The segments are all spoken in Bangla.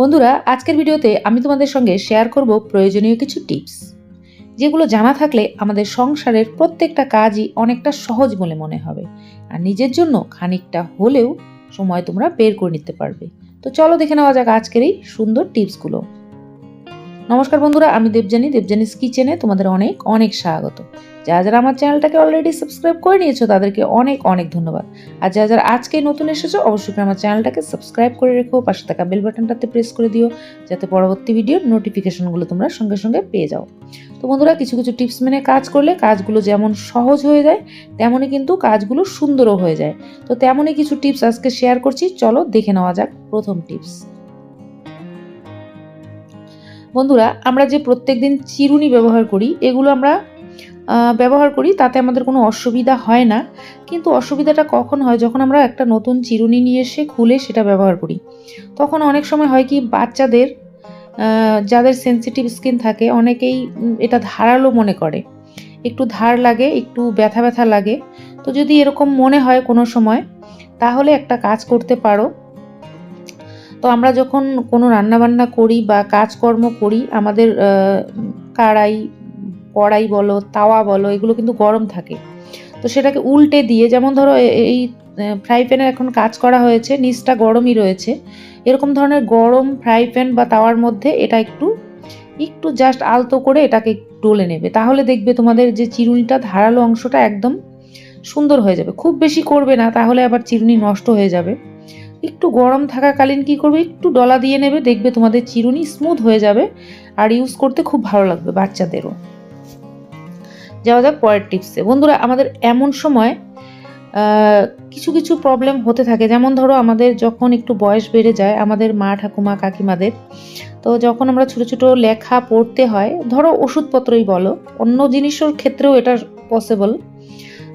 বন্ধুরা, আজকের ভিডিওতে আমি তোমাদের সঙ্গে শেয়ার করব প্রয়োজনীয় কিছু টিপস যেগুলো জানা থাকলে আমাদের সংসারের প্রত্যেকটা কাজই অনেকটা সহজ বলে মনে হবে। আর নিজের জন্য খানিকটা হলেও সময় তোমরা বের করে নিতে পারবে। তো চলো দেখে নেওয়া যাক আজকের এই সুন্দর টিপসগুলো নমস্কার বন্ধুরা, আমি দেবজানি দেবজানিস কিচেনে তোমাদের অনেক অনেক স্বাগত। যারা যারা আমার চ্যানেলটাকে অলরেডি সাবস্ক্রাইব করে নিয়েছো, তাদেরকে অনেক অনেক ধন্যবাদ। আর যারা যারা আজকে নতুন এসেছ, অবশ্যই আমার চ্যানেলটাকে সাবস্ক্রাইব করে রেখো, পাশে থাকা বেল বাটনটাতে প্রেস করে দিও, যাতে পরবর্তী ভিডিওর নোটিফিকেশনগুলো তোমরা সঙ্গে সঙ্গে পেয়ে যাও। তো বন্ধুরা, কিছু কিছু টিপস মেনে কাজ করলে কাজগুলো যেমন সহজ হয়ে যায়, তেমনই কিন্তু কাজগুলো সুন্দরও হয়ে যায়। তো তেমনই কিছু টিপস আজকে শেয়ার করছি, চলো দেখে নেওয়া যাক প্রথম টিপস বন্ধুরা, আমরা যে প্রত্যেক দিন চিরুনি ব্যবহার করি, এগুলো আমরা ব্যবহার করি, তাতে আমাদের কোনো অসুবিধা হয় না। কিন্তু অসুবিধাটা কখন হয়? যখন আমরা একটা নতুন চিরুনি নিয়ে এসে খুলে সেটা ব্যবহার করি। তখন অনেক সময় হয় কি, বাচ্চাদের যাদের সেনসিটিভ স্কিন থাকে, অনেকেই এটা ধারালো মনে করে। একটু ধার লাগে, একটু ব্যথা ব্যথা লাগে। তো যদি এরকম মনে হয় কোনো সময়, তাহলে একটা কাজ করতে পারো। আমরা যখন কোনো রান্নাবান্না করি বা কাজকর্ম করি, আমাদের কাড়াই, কড়াই বলো, তাওয়া বলো, এগুলো কিন্তু গরম থাকে। তো সেটাকে উল্টে দিয়ে, যেমন ধরো এই ফ্রাই প্যানের এখন কাজ করা হয়েছে, নিচটা গরমই রয়েছে। এরকম ধরনের গরম ফ্রাই প্যান বা তাওয়ার মধ্যে এটা একটু একটু জাস্ট আলতো করে এটাকে ডলে নেবে। তাহলে দেখবে তোমাদের যে চিরুনিটা ধারালো অংশটা একদম সুন্দর হয়ে যাবে। খুব বেশি করবে না, তাহলে আবার চিরুনি নষ্ট হয়ে যাবে। একটু গরম থাকাকালীন কি করবে? একটু ডলা দিয়ে নেবে, দেখবে তোমাদের চিরুনি স্মুথ হয়ে যাবে আর ইউজ করতে খুব ভালো লাগবে বাচ্চাদেরও। যাওয়া যাক পরের টিপসে বন্ধুরা, আমাদের এমন সময় কিছু কিছু প্রবলেম হতে থাকে। যেমন ধরো, আমাদের যখন একটু বয়স বেড়ে যায়, আমাদের মা, ঠাকুমা, কাকিমাদের, তো যখন আমরা ছোট ছোট লেখা পড়তে হয়, ধরো ওষুধপত্রই বলো, অন্য জিনিসের ক্ষেত্রেও এটা পসিবল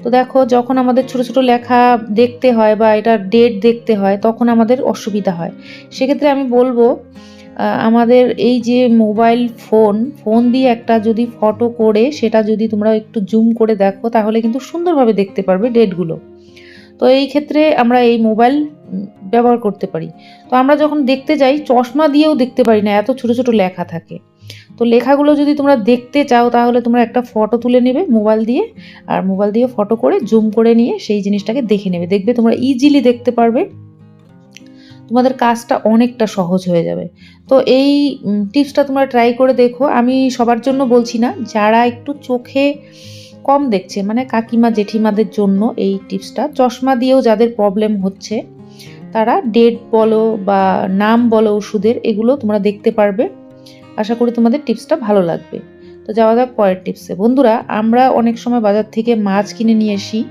তো দেখো, যখন আমাদের ছোট ছোট লেখা দেখতে হয় বা এটা ডেট দেখতে হয়, তখন আমাদের অসুবিধা হয়। সেক্ষেত্রে আমি বলব আমাদের এই যে মোবাইল ফোন ফোন দিয়ে একটা যদি ফটো করে, সেটা যদি তোমরা একটু জুম করে দেখো, তাহলে কিন্তু সুন্দরভাবে দেখতে পারবে ডেটগুলো তো এই ক্ষেত্রে আমরা এই মোবাইল ব্যবহার করতে পারি। তো আমরা যখন দেখতে যাই, চশমা দিয়েও দেখতে পারি না, এত ছোট ছোট লেখা থাকে। তো লেখাগুলো যদি তোমরা দেখতে চাও, তাহলে তোমরা একটা ফটো তুলে নেবে মোবাইল দিয়ে। আর মোবাইল দিয়ে ফটো করে জুম করে নিয়ে সেই জিনিসটাকে দেখে নেবে। দেখবে তোমরা ইজিলি দেখতে পারবে। তোমাদের কাজটা অনেকটা সহজ হয়ে যাবে। তো এই টিপসটা তোমরা ট্রাই করে দেখো। আমি সবার জন্য বলছি না, যারা একটু চোখে কম দেখছে মানে কাকিমা, জেঠিমাদের জন্য এই টিপসটা চশমা দিয়েও যাদের প্রবলেম হচ্ছে, তারা ডেট বলো বা নাম বলো ওষুধের, এগুলো তোমরা দেখতে পারবে। আশা করি তোমাদের টিপসটা ভালো লাগবে। তো যাওয়া যাক পরের টিপসে বন্ধুরা, আমরা অনেক সময় বাজার থেকে মাছ কিনে নিয়ে আসি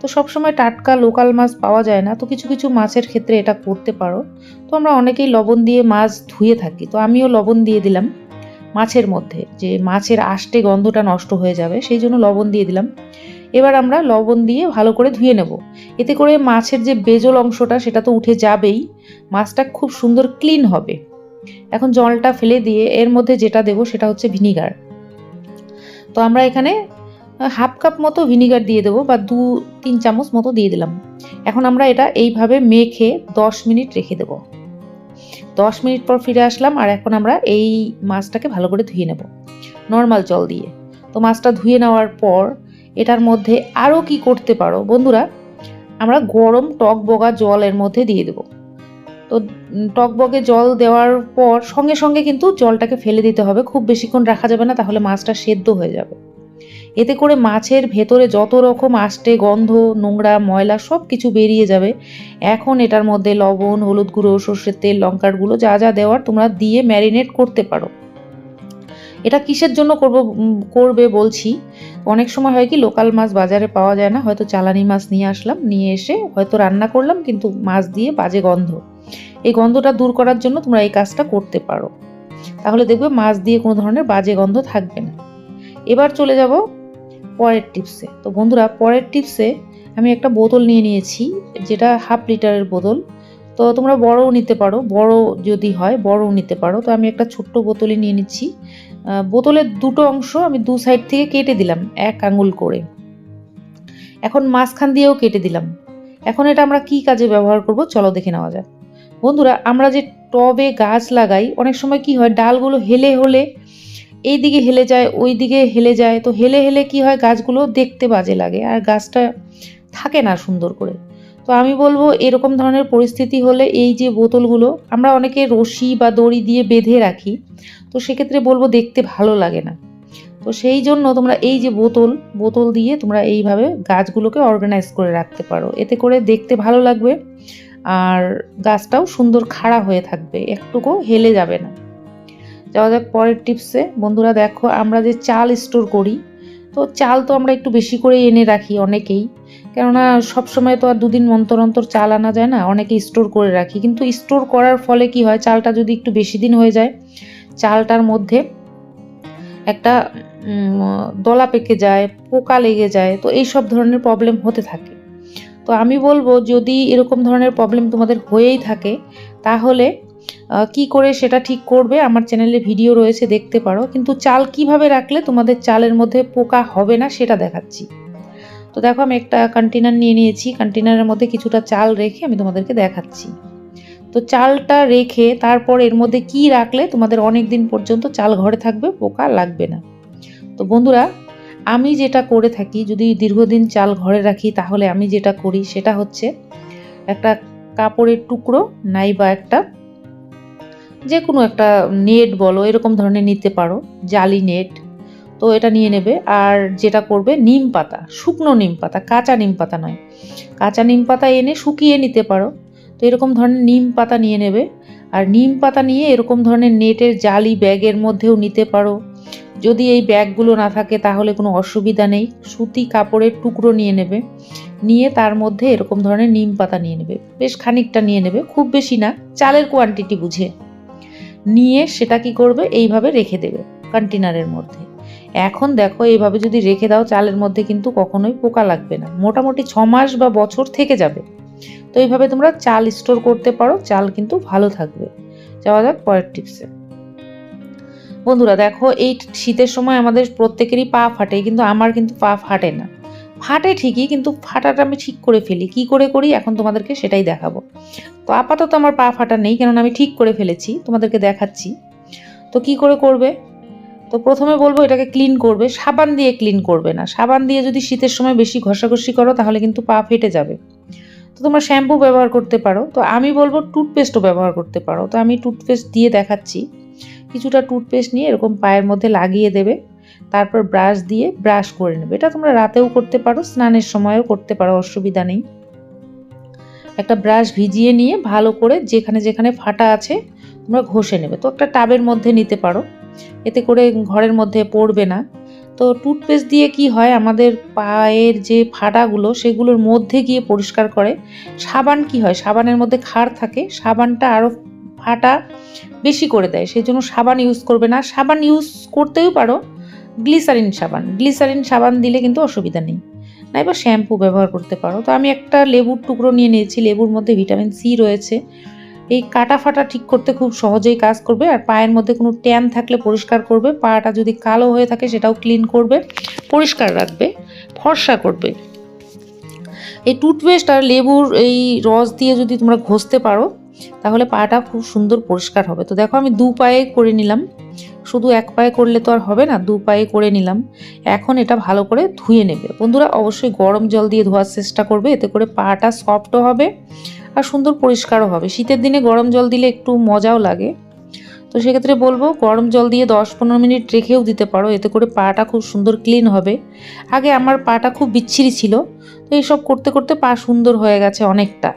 তো সবসময় টাটকা লোকাল মাছ পাওয়া যায় না। তো কিছু কিছু মাছের ক্ষেত্রে এটা করতে পারো। তো আমরা অনেকেই লবণ দিয়ে মাছ ধুয়ে থাকি। তো আমিও লবণ দিয়ে দিলাম মাছের মধ্যে। যে মাছের আষ্টে গন্ধটা নষ্ট হয়ে যাবে, সেই জন্য লবণ দিয়ে দিলাম। এবার আমরা লবণ দিয়ে ভালো করে ধুয়ে নেব। এতে করে মাছের যে বেজল অংশটা, সেটা তো উঠে যাবেই। মাছটা খুব সুন্দর ক্লিন হবে। এখন জলটা ফেলে দিয়ে এর মধ্যে যেটা দেবো সেটা হচ্ছে ভিনিগার। তো আমরা এখানে হাফ কাপ মতো ভিনিগার দিয়ে দেবো বা দু, তিন চামচ মতো দিয়ে দিলাম। এখন আমরা এটা এইভাবে মেখে দশ মিনিট রেখে দেবো। দশ মিনিট পর ফিরে আসলাম আর এখন আমরা এই মাছটাকে ভালো করে ধুয়ে নেব, নর্মাল জল দিয়ে। তো মাছটা ধুয়ে নেওয়ার পর এটার মধ্যে আরও কি করতে পারো? বন্ধুরা, আমরা গরম টক বগা জল এর মধ্যে দিয়ে দেবো। তো টকবগে জল দেওয়ার পর সঙ্গে সঙ্গে কিন্তু জলটাকে ফেলে দিতে হবে। খুব বেশিক্ষণ রাখা যাবে না, তাহলে মাছটা সেদ্ধ হয়ে যাবে। এতে করে মাছের ভেতরে যত রকম আষ্টে গন্ধ, নোংরা, ময়লা সব কিছু বেরিয়ে যাবে। এখন এটার মধ্যে লবণ, হলুদ গুঁড়ো, সর্ষের তেল, লঙ্কার গুঁড়ো যা যা দেওয়ার তোমরা দিয়ে ম্যারিনেট করতে পারো। এটা কিসের জন্য করব করবে বলছি। অনেক সময় হয় কি, লোকাল মাছ বাজারে পাওয়া যায় না, হয়তো চালানি মাছ নিয়ে আসলাম, নিয়ে এসে হয়তো রান্না করলাম, কিন্তু মাছ দিয়ে বাজে গন্ধ। এই গন্ধটা দূর করার জন্য তোমরা এই কাজটা করতে পারো। তাহলে দেখবে মাছ দিয়ে কোনো ধরনের বাজে গন্ধ থাকবে না। এবার চলে যাব পরের টিপসে তো বন্ধুরা, পরের টিপসে আমি একটা বোতল নিয়ে নিয়েছি, যেটা হাফ লিটারের বোতল। তো তোমরা বড়ও নিতে পারো বড় যদি হয় বড়ও নিতে পারো। তো আমি একটা ছোট্ট বোতলই নিয়ে নিচ্ছি। বোতলের দুটো অংশ আমি দু সাইড থেকে কেটে দিলাম, এক আঙুল করে। এখন মাঝখান দিয়েও কেটে দিলাম। এখন এটা আমরা কি কাজে ব্যবহার করব? চলো দেখে নেওয়া যাক। বন্ধুরা, আমরা যে টবে গাছ লাগাই, অনেক সময় কি হয়, ডালগুলো হেলে হলে এই দিকে হেলে যায়, ওই দিকে হেলে যায়। তো হেলে হেলে কি হয়, গাছগুলো দেখতে বাজে লাগে আর গাছটা থাকে না সুন্দর করে। তো আমি বলব, এরকম ধরনের পরিস্থিতি হলে এই যে বোতলগুলো, আমরা অনেকে রশি বা দড়ি দিয়ে বেঁধে রাখি। তো সেক্ষেত্রে বলব, দেখতে ভালো লাগে না। তো সেই জন্য তোমরা এই যে বোতল বোতল দিয়ে তোমরা এইভাবে গাছগুলোকে অর্গানাইজ করে রাখতে পারো। এতে করে দেখতে ভালো লাগবে। আর গাছটাও সুন্দর খাড়া হয়ে থাকবে, একটুকু হেলে যাবে না। যাওয়া যাক পরের টিপসে বন্ধুরা দেখো, আমরা যে চাল স্টোর করি, তো চাল তো আমরা একটু বেশি করে এনে রাখি অনেকেই। কেননা সব সময় তো আর দুদিন অন্তর অন্তর চাল আনা যায় না অনেকে স্টোর করে রাখি। কিন্তু স্টোর করার ফলে কি হয়, চালটা যদি একটু বেশি দিন হয়ে যায়, চালটার মধ্যে একটা দলা পেকে যায়, পোকা লেগে যায়, তো এই সব ধরনের প্রবলেম হতে থাকে। তো আমি বলব, যদি এরকম ধরনের প্রবলেম তোমাদের হয়েই থাকে, তাহলে কি করে সেটা ঠিক করবে? আমার চ্যানেলে ভিডিও রয়েছে, দেখতে পারো। কিন্তু চাল কীভাবে রাখলে তোমাদের চালের মধ্যে পোকা হবে না, সেটা দেখাচ্ছি। তো দেখো, আমি একটা কন্টেনার নিয়ে নিয়েছি। কন্টেনারের মধ্যে কিছুটা চাল রেখে আমি তোমাদেরকে দেখাচ্ছি। তো চালটা রেখে, তারপর এর মধ্যে কি রাখলে তোমাদের অনেক দিন পর্যন্ত চাল ঘরে থাকবে, পোকা লাগবে না। তো বন্ধুরা আমি যেটা করে থাকি, যদি দীর্ঘদিন চাল ঘরে রাখি, তাহলে আমি যেটা করি সেটা হচ্ছে একটা কাপড়ের টুকরো, নাই বা একটা যে কোনো একটা নেট বলো, এরকম ধরনের নিতে পারো, জালি নেট, তো এটা নিয়ে নেবে। আর যেটা করবে, নিম পাতা, শুকনো নিম পাতা, কাঁচা নিম পাতা নয়। কাঁচা নিম পাতা এনে শুকিয়ে নিতে পারো। তো এরকম ধরনের নিম পাতা নিয়ে নেবে। আর নিম পাতা নিয়ে এরকম ধরনের নেটের জালি ব্যাগের মধ্যেও নিতে পারো। যদি এই ব্যাগগুলো না থাকে তাহলে কোনো অসুবিধা নেই। সুতি কাপড়ের টুকরো নিয়ে নেবে। নিয়ে তার মধ্যে এরকম ধরনের নিম পাতা নিয়ে নেবে। বেশ খানিকটা নিয়ে নেবে, খুব বেশি না, চালের কোয়ান্টিটি বুঝে। নিয়ে সেটা কি করবে? এইভাবে রেখে দেবে কন্টেনারের মধ্যে। এখন দেখো, এইভাবে যদি রেখে দাও, চালের মধ্যে কিন্তু কখনোই পোকা লাগবে না। মোটামুটি ছ মাস বা বছর থেকে যাবে। তো এইভাবে তোমরা চাল স্টোর করতে পারো, চাল কিন্তু ভালো থাকবে। যাওয়া যাক পরের টিপসে বন্ধুরা দেখো, এই শীতের সময় আমাদের প্রত্যেকেরই পা ফাটে, কিন্তু আমার কিন্তু পা ফাটে না। ফাটে ঠিকই, কিন্তু ফাটাটা আমি ঠিক করে ফেলি। কি করে করি? এখন তোমাদেরকে সেটাই দেখাবো। তো আপাতত আমার পা ফাটা নেই, কেননা আমি ঠিক করে ফেলেছি, তোমাদেরকে দেখাচ্ছি। তো কি করে করবে? তো প্রথমে বলব এটাকে ক্লিন করবে, সাবান দিয়ে ক্লিন করবে না। সাবান দিয়ে যদি শীতের সময় বেশি ঘষাঘষি করো, তাহলে কিন্তু পা ফেটে যাবে। তো তোমরা শ্যাম্পু ব্যবহার করতে পারো। তো আমি বলব টুথপেস্টও ব্যবহার করতে পারো। তো আমি টুথপেস্ট দিয়ে দেখাচ্ছি। কিছুটা টুথপেস্ট নিয়ে এরকম পায়ের মধ্যে লাগিয়ে দেবে, তারপর ব্রাশ দিয়ে ব্রাশ করে নেবে। এটা তোমরা রাতেও করতে পারো, স্নানের সময়ও করতে পারো, অসুবিধা নেই। একটা ব্রাশ ভিজিয়ে নিয়ে ভালো করে যেখানে যেখানে ফাটা আছে, তোমরা ঘষে নেবে। তো একটা টাবের মধ্যে নিতে পারো। এতে করে ঘরের মধ্যে পড়বে না। তো টুথপেস্ট দিয়ে কি হয়, আমাদের পায়ের যে ফাটাগুলো, সেগুলোর মধ্যে গিয়ে পরিষ্কার করে। সাবান কি হয়, সাবানের মধ্যে খাড় থাকে, সাবানটা আরও ফাটা বেশি করে দেয় সেই জন্য সাবান ইউজ করবে না। সাবান ইউজ করতেও পারো গ্লিসারিন সাবান। গ্লিসারিন সাবান দিলে কিন্তু অসুবিধা নেই। নাই বা শ্যাম্পু ব্যবহার করতে পারো। তো আমি একটা লেবুর টুকরো নিয়ে নিয়েছি, লেবুর মধ্যে ভিটামিন সি রয়েছে। এই কাটা ফাটা ঠিক করতে খুব সহজেই কাজ করবে, আর পায়ের মধ্যে কোনো ট্যান থাকলে পরিষ্কার করবে। পাটা যদি কালো হয়ে থাকে সেটাও ক্লিন করবে, পরিষ্কার রাখবে, ফর্সা করবে। এই টুথপেস্ট আর লেবুর এই রস দিয়ে যদি তোমরা ঘষতে পারো তাহলে পাটা খুব সুন্দর পরিষ্কার হবে। তো দেখো আমি দু পায়ে করে নিলাম। শুধু এক পায়ে করলে তো আর হবে না, দু পায়ে করে নিলাম। এখন এটা ভালো করে ধুয়ে নেবে। বন্ধুরা, অবশ্যই গরম জল দিয়ে ধোয়ার চেষ্টা করবে, এতে করে পাটা সফটও হবে আর সুন্দর পরিষ্কারও হবে। শীতের দিনে গরম জল দিলে একটু মজাও লাগে। তো সেক্ষেত্রে বলব, গরম জল দিয়ে দশ পনেরো মিনিট রেখেও দিতে পারো, এতে করে পাটা খুব সুন্দর ক্লিন হবে। আগে আমার পাটা খুব বিচ্ছিরি ছিল, তো এইসব করতে করতে পা সুন্দর হয়ে গেছে অনেকটা।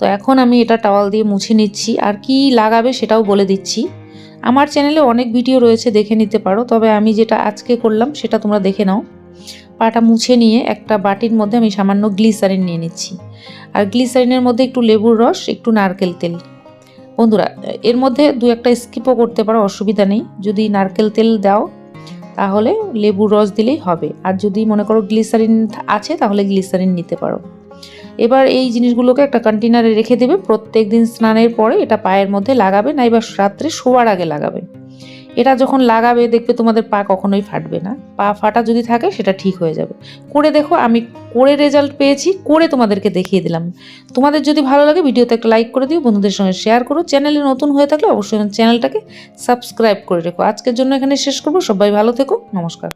তো এখন আমি এটা টাওয়াল দিয়ে মুছে নিচ্ছি। আর কি লাগাবে সেটাও বলে দিচ্ছি। আমার চ্যানেলে অনেক ভিডিও রয়েছে, দেখে নিতে পারো। তবে আমি যেটা আজকে করলাম, সেটা তোমরা দেখে নাও। পাটা মুছে নিয়ে একটা বাটির মধ্যে আমি সামান্য গ্লিসারিন নিয়ে নিচ্ছি। আর গ্লিসারিনের মধ্যে একটু লেবুর রস, একটু নারকেল তেল। বন্ধুরা, এর মধ্যে দু একটা স্কিপও করতে পারো, অসুবিধা নেই। যদি নারকেল তেল দাও, তাহলে লেবুর রস দিলেই হবে। আর যদি মনে করো গ্লিসারিন আছে, তাহলে গ্লিসারিন নিতে পারো। এবার এই জিনিসগুলোকে একটা কন্টেনারে রেখে দেবে। প্রত্যেক দিন স্নানের পরে এটা পায়ের মধ্যে লাগাবে, না এবার রাত্রে শোয়ার আগে লাগাবে। এটা যখন লাগাবে, দেখবে তোমাদের পা কখনোই ফাটবে না। পা ফাটা যদি থাকে, সেটা ঠিক হয়ে যাবে। করে দেখো, আমি করে রেজাল্ট পেয়েছি, করে তোমাদেরকে দেখিয়ে দিলাম। তোমাদের যদি ভালো লাগে, ভিডিওতে একটা লাইক করে দিও, বন্ধুদের সঙ্গে শেয়ার করো। চ্যানেলে নতুন হয়ে থাকলে অবশ্যই চ্যানেলটাকে সাবস্ক্রাইব করে রেখো। আজকের জন্য এখানে শেষ করব। সবাই ভালো থেকো। নমস্কার।